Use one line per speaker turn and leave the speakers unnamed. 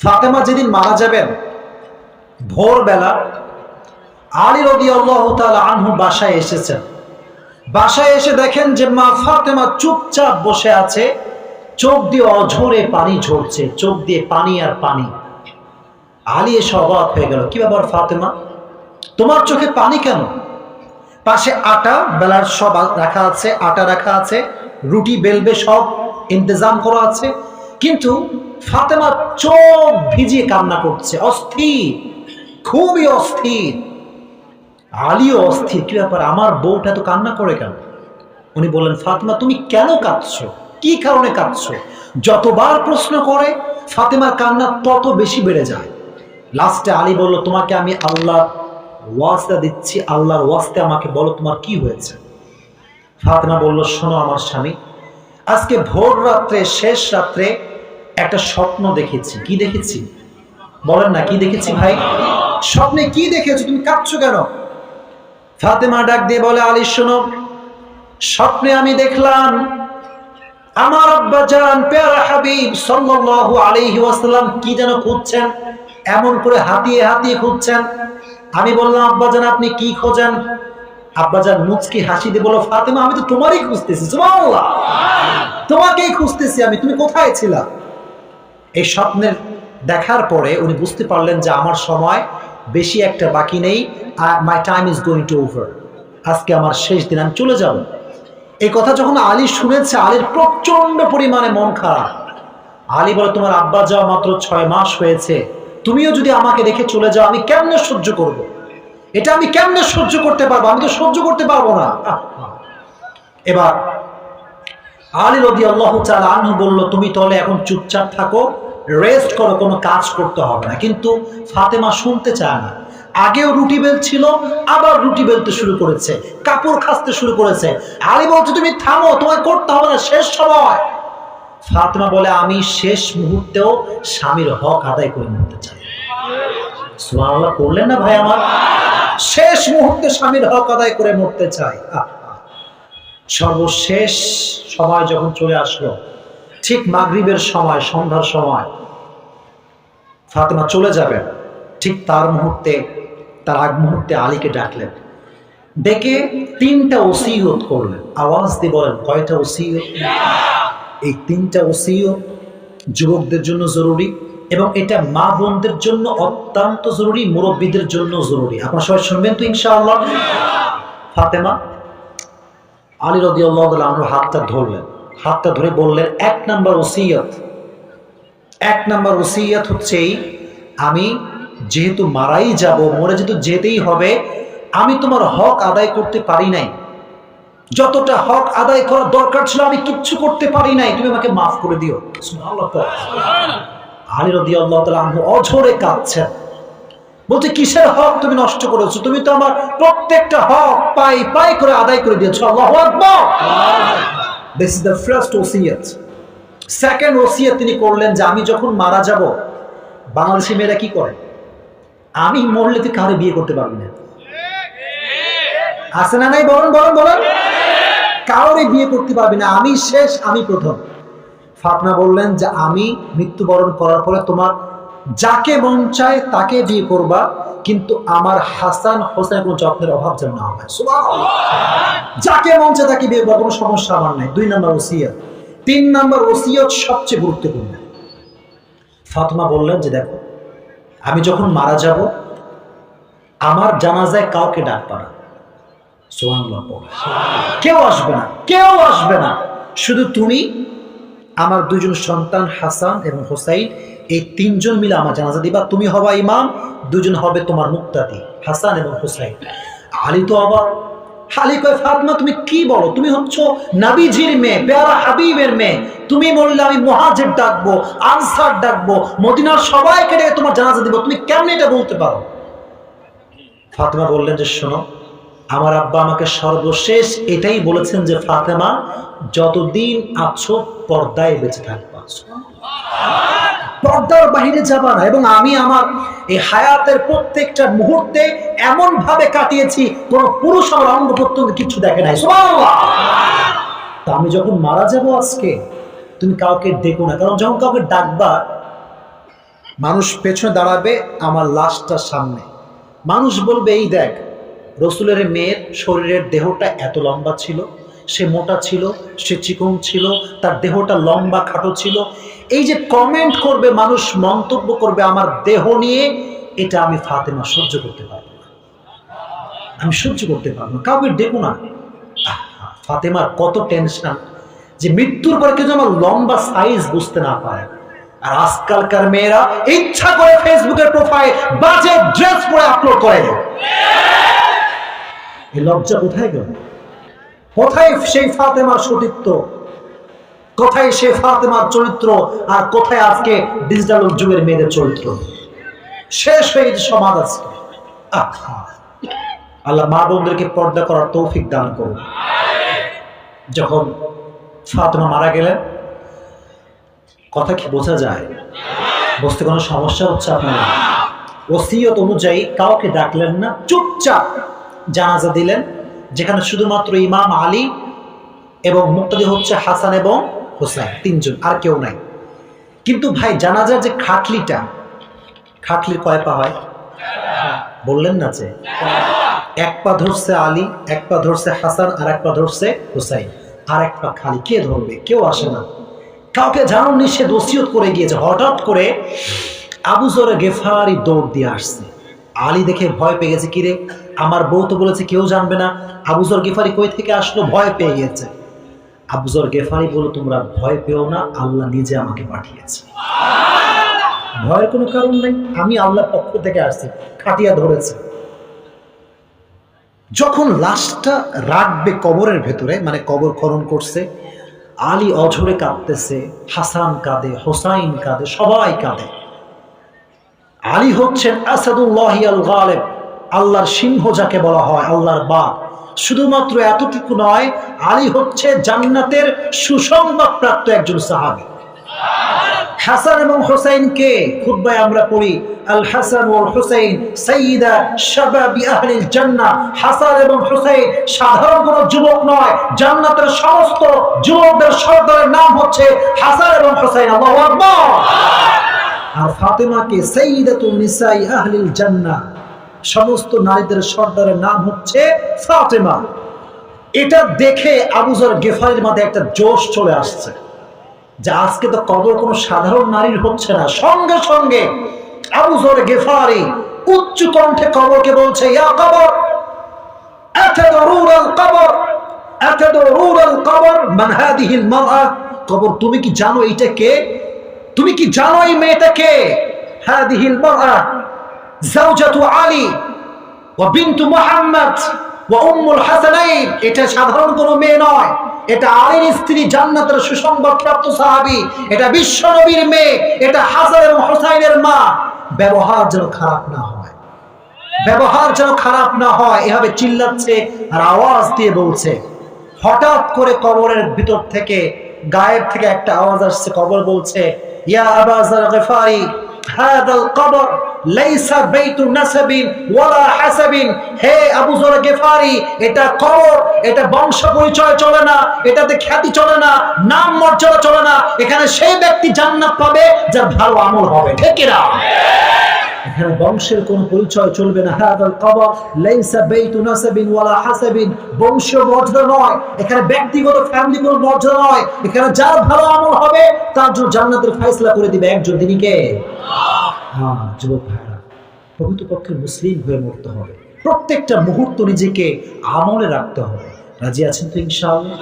ফাতেমা যেদিন মারা যাবেন, ভোরবেলা আলী রদি আল্লাহ আনহু বাসায় এসেছেন। বাসায় এসে দেখেন যে মা ফাতেমা চুপচাপ বসে আছে, চোখ দিয়ে অঝরে পানি ঝরছে, চোখ দিয়ে পানি আর পানি। আলী এসে অবাক হয়ে গেল, কি ব্যাপার ফাতেমা? তোমার চোখে পানি কেন? পাশে আটা, বেলার সব রাখা আছে, আটা রাখা আছে, রুটি, বেলবে সব ইন্তজাম করা আছে। কিন্তু ফাতেমা চোখ ভিজিয়ে কান্না করছে। অস্থির, খুবই অস্থির। আলীও অস্থির, কি ব্যাপার? আমার বউটা তো কান্না করে কেন? উনি বললেন, ফাতেমা, তুমি কেন কাঁদছো? কি কারণে কাঁদছো? যতবার প্রশ্ন করে, ফাতেমার কান্না তত বেশি বেড়ে যায়। লাস্টে আলী বলল, তোমাকে আমি আল্লাহ ওয়াস্তা দিচ্ছি, আল্লাহর ওয়াস্তে আমাকে বলো তোমার কি হয়েছে? ফাতেমা বলল, শোনো আমার স্বামী, আজকে ভোর রাত্রে শেষ রাত্রে একটা স্বপ্ন দেখেছি। কি দেখেছি? বলেন না, কি দেখেছি ভাই? স্বপ্নে কি দেখেছ? তুমি কাঁদছো কেন? ফাতেমা ডাক দিয়ে বলে, আলী, শোনো, স্বপ্নে আমি দেখলাম আমার আব্বা জান, পেয়ারা হাবিব সাল্লাল্লাহু আলাইহি ওয়াসাল্লাম কি যেন খুঁজছেন, এমন করে হাতিয়ে হাতিয়ে খুঁজছেন। আমি বললাম, আব্বা জান, আপনি কি খোঁজেন? আব্বা জান মুচকি হাসি দিয়ে বলো ফাতেমা, আমি তো তোমারই খুঁজতেছি তোমাকেই খুঁজতেছি আমি, তুমি কোথায় ছিলা? এই স্বপ্নের দেখার পরে উনি বুঝতে পারলেন যে আমার সময় বেশি একটা বাকি নেই my time is going to over আজকে আমার শেষ দিন, আমি চলে যাব। এই কথা যখন আলী শুনেছে, আলীর প্রচণ্ড পরিমাণে মন খারাপ। আলী বলে, তোমার আব্বা যাওয়া মাত্র ছয় মাস হয়েছে। তুমিও যদি আমাকে রেখে চলে যাও, আমি কেমনে সহ্য করব। এটা আমি কেমনে সহ্য করতে পারব? আমি তো সহ্য করতে পারব না। এবার আলী রদি আল্লাহ চাল আনহু বলল, তুমি তাহলে এখন চুপচাপ থাকো। রেস্ট করো কোনো কাজ করতে হবে না। কিন্তু ফাতেমা শুনতে চায় না। আগেও রুটি বেলছিল আবার রুটি বেলতে শুরু করেছে, কাপড় খাসতে শুরু করেছে। আলী বলছে, তুমি থামো, তোমায় করতে হবে না, শেষ সময়। ফাতেমা বলে, আমি শেষ মুহূর্তেও স্বামীর হক আদায় করে নিতে চাই। সুবহানাল্লাহ, করলেন না ভাই আমার? শেষ মুহূর্তে স্বামীর হক আদায় করে মরতে চাই। সর্বশেষ সময় যখন চলে আসলো, ঠিক মাগরিবের সময়, সন্ধ্যার সময় ফাতেমা চলে যাবেন। ঠিক তার মুহূর্তে, তার আগ মুহূর্তে আলীকে ডাকলেন। ডেকে তিনটা ওসিয়ত করলেন। আওয়াজ দিয়ে বলেন, কয়টা ওসিয়ত? এই তিনটা ওসিয়ত যুবকদের জন্য জরুরি এবং এটা মা বোনদের জন্য অত্যন্ত জরুরি, মুরব্বীদের জন্য জরুরি। আপনারা সবাই শুনবেন তো ইনশাআল্লাহ? ফাতেমা আলী রদি আল্লাহ হাতটা ধরলেন। হাতটা ধরে বললেন, এক নাম্বার ওসিয়ত এক নাম্বার ওসিয়ত হচ্ছে এই, আমি যেহেতু মারাই যাব মরে যেহেতু যেতেই হবে আমি তোমার হক আদায় করতে পারি নাই। যতটা হক আদায় করার দরকার ছিল আমি কিচ্ছু করতে পারি নাই। তুমি আমাকে মাফ করে দিও। সুবহানাল্লাহ পড়ো। আলী রদি আল্লাহ অঝরে কাঁদছেন। বলছে কিসের হক তুমি নষ্ট করেছ? তুমি তো আমার প্রত্যেকটা হক পাই পাই করে আদায় করে দিয়েছ। আল্লাহু আকবার। দিস ইজ দ্য ফার্স্ট ওসিয়ত। সেকেন্ড ওসিয়ত তিনি করলেন যে, আমি যখন মারা যাব, বাংলাদেশি মেয়েরা কি করে? আমি মরলে তুই কারও বিয়ে করতে পারবি না? আছে না নাই? বলেন বলেন বলেন। কাউরে বিয়ে করতে পারবি না। আমি শেষ, আমি প্রথম। ফাতনা বললেন যে, আমি মৃত্যুবরণ করার পরে তোমার যাকে মন চায় তাকে বিয়ে করবা, কিন্তু আমার হাসান হোসেন কোনো যত্নের অভাব যেন না হয়। যাকে মন চায় তাকে বিয়ে করবা, কোনো সমস্যা আমার নাই। দুই নম্বর ওসিয়ত। তিন নম্বর ওসিয়ত সবচেয়ে গুরুত্বপূর্ণ। ফাতমা বললেন যে, দেখো, আমি যখন মারা যাব, আমার জানাজায় কাউকে ডাকবা না। কেউ আসবে না, কেউ আসবে না। শুধু তুমি, আমার দুজন সন্তান হাসান এবং হোসাইন, এই তিনজন মিলে আমার জানাজা দিবা। তুমি হবা ইমাম, দুজন হবে তোমার মুক্তাদি, হাসান এবং হোসাইন। আলী তো আবার আলী কয়, ফাতমা, তুমি কি বলো? তুমি হচ্ছ নাবিজির মেয়ে, পেয়ারা হাবিবের মেয়ে। তুমি বললে, আমি মহাজের ডাকবো, আনসার ডাকবো, মদিনার সবাইকে ডেকে তোমার জানাজা দিব। তুমি কেমন এটা বলতে পারো? ফাতেমা বললেন যে, শোনো, আমার আব্বা আমাকে সর্বশেষ এটাই বলেছেন যে, ফাতেমা, যতদিন আছো, পর্দায় বেঁচে থাকবা। পর্দার বাহিরে যাবা না। এবং আমি আমার এই হায়াতের প্রত্যেকটা মুহূর্তে এমন ভাবে কাটিয়েছি, কোন পুরুষ আমার অঙ্গ প্রত্যঙ্গ কিছু দেখে নাই। তা আমি যখন মারা যাব আজকে, তুমি কাউকে ডেকো না। কারণ যখন কাউকে ডাকবা, মানুষ পেছনে দাঁড়াবে আমার লাশটার সামনে। মানুষ বলবে, এই দেখ, রসুলের মেয়ের শরীরের দেহটা এত লম্বা ছিল সে মোটা ছিল, সে চিকন ছিল, তার দেহটা লম্বা খাটো ছিল। এই যে কমেন্ট করবে, মানুষ মন্তব্য করবে আমার দেহ নিয়ে, এটা আমি ফাতেমা সহ্য করতে পারব না। আমি সহ্য করতে পারব না, কাউকে ডেকো না। ফাতেমার কত টেনশন যে মৃত্যুর পরে কেউ আমার লম্বা সাইজ বুঝতে না পারে। আর আজকালকার মেয়েরা ইচ্ছা করে ফেসবুকের প্রোফাইল বাজে ড্রেস পরে আপলোড করে। এই লজ্জা কোথায় গেল? কোথায় সেই ফাতেমার সতীত্ব? কোথায় সেই ফাতেমার চরিত্র? আর কোথায় আজকে ডিজিটাল যুগের মেয়েদের চরিত্র? শেষ হয়ে গেছে সমাজ আজকে। আল্লাহ মা বোনদেরকে পর্দা করার তৌফিক দান করুন। যখন ফাতেমা মারা গেলেন, কথা কি বোঝা যায়? বুঝতে কোনো সমস্যা হচ্ছে আপনার ওসিয়ত অনুযায়ী কাউকে ডাকলেন না, চুপচাপ জানাজা দিলেন। যেখানে শুধুমাত্র ইমাম আলী এবং মুক্তাদি হচ্ছে হাসান এবং হোসেন তিনজন, আর কেউ নাই। কিন্তু ভাই, জানাজার যে খাটলিটা, খাটলির কয় পা হয়? বললেন না যে। এক পা ধরছে আলী, এক পা ধরছে হাসান, আর এক পা ধরছে হুসাইন, আর এক পা খালি। কে ধরবে? কেউ আসে না। কাউকে জানুননি সে দোষিয়ত করে গিয়েছে। হঠাৎ করে আবু জরে গেফারি দৌড় দিয়ে আসছে। আলী দেখে ভয় পেয়ে গেছে কিরে আমার বউ তো বলেছে, কেউ জানবে না। আবুজর গেফারি কই থেকে আসলো? ভয় পেয়ে গেছে। আবুজর গেফারি বলো তোমরা ভয় পেও না, আল্লাহ নিজে আমাকে পাঠিয়েছে। ভয়ের কোনো কারণ নেই, আমি আল্লাহর পক্ষ থেকে আসছি, খাটিয়া ধরেছে। যখন লাশটা রাখবে কবরের ভেতরে মানে কবর খনন করছে, আলী অঝরে কাঁদতেছে, হাসান কাঁদে, হোসাইন কাঁদে, সবাই কাঁদে। আলী হচ্ছেন আসাদুল্লাহ আল গালেব আল্লাহর সিংহ যাকে বলা হয়, আল্লাহর বাপ। শুধুমাত্র এতটুকু নয়, আলী হচ্ছে জান্নাতের সুসংবাদ প্রাপ্ত একজন সাহাবী। হাসান এবং হোসেনকে খুতবায় আমরা পড়ি, আল হাসান ওয়াল হুসাইন, সাইয়্যিদা শাবাবি আহলিল জান্নাহ। হাসান এবং হুসাইন সাধারণ কোনো যুবক নয়, জান্নাতের সমস্ত যুবকদের সর্দারের নাম হচ্ছে হাসান এবং হুসাইন। আল্লাহু আকবার। আর ফাতেমাকে সাইয়্যিদাতুন নিসাই আহলিল জান্নাহ। সমস্ত নারীদের সর্দারের নাম হচ্ছে ফাতেমা। এটা দেখে আবুজর গেফারির মাঝে একটা জোশ চলে আসছে যে আজকে তো কবর কোনো সাধারণ নারীর হচ্ছে না। সঙ্গে সঙ্গে আবু জোরে গেফারি উচ্চ কণ্ঠে কবরকে বলছে, ইয়া কবর কবর কবর মান কবর, তুমি কি জানো এটা কে? তুমি কি জানো এই মেয়েটা কে? হাদিহিল মারআ। জাউজাতু আলী ওয়া বিন্তু মুহাম্মদ ওয়া উম্মুল হাসানাইন। এটা সাধারণ কোনো মেয়ে নয়। এটা আলীর স্ত্রী জান্নাতের এটা বিশ্ব নবীর মেয়ে। এটা হাসান এবং মা। ব্যবহার যেন খারাপ না হয়। ব্যবহার যেন খারাপ না হয়। এভাবে চিল্লাচ্ছে আর আওয়াজ দিয়ে বলছে। হঠাৎ করে কবরের ভিতর থেকে, গায়েব থেকে একটা আওয়াজ আসছে। কবর বলছে, ইয়া আবাজার গফারি, হাদাল কবর। লাইসা বাইতু নাসাবিন ওয়ালা হাসাবিন। হে আবু যর গেফারি, এটা কবর, এটা বংশ পরিচয় চলে না, এটাতে খ্যাতি চলে না, নাম মর্যাদা চলে না। এখানে সেই ব্যক্তি জান্নাত পাবে যার ভালো আমল হবে। ঠিক না এখানে বংশের কোন পরিচয় চলবে না। কবর নাসাবিন ওয়ালা হাসাবিন। বংশ মর্যাদা নয়। এখানে ব্যক্তিগত ফ্যামিলি কোনো মর্যাদা নয়। এখানে যার ভালো আমল হবে, তার জন্য জান্নাতের ফয়সালা করে দিবে একজন তিনি হ্যাঁ যুবক ভাইরা প্রকৃতপক্ষে মুসলিম হয়ে মরতে হবে। প্রত্যেকটা মুহূর্ত নিজেকে আমলে রাখতে হবে। রাজি আছেন তো ইনশাআল্লাহ?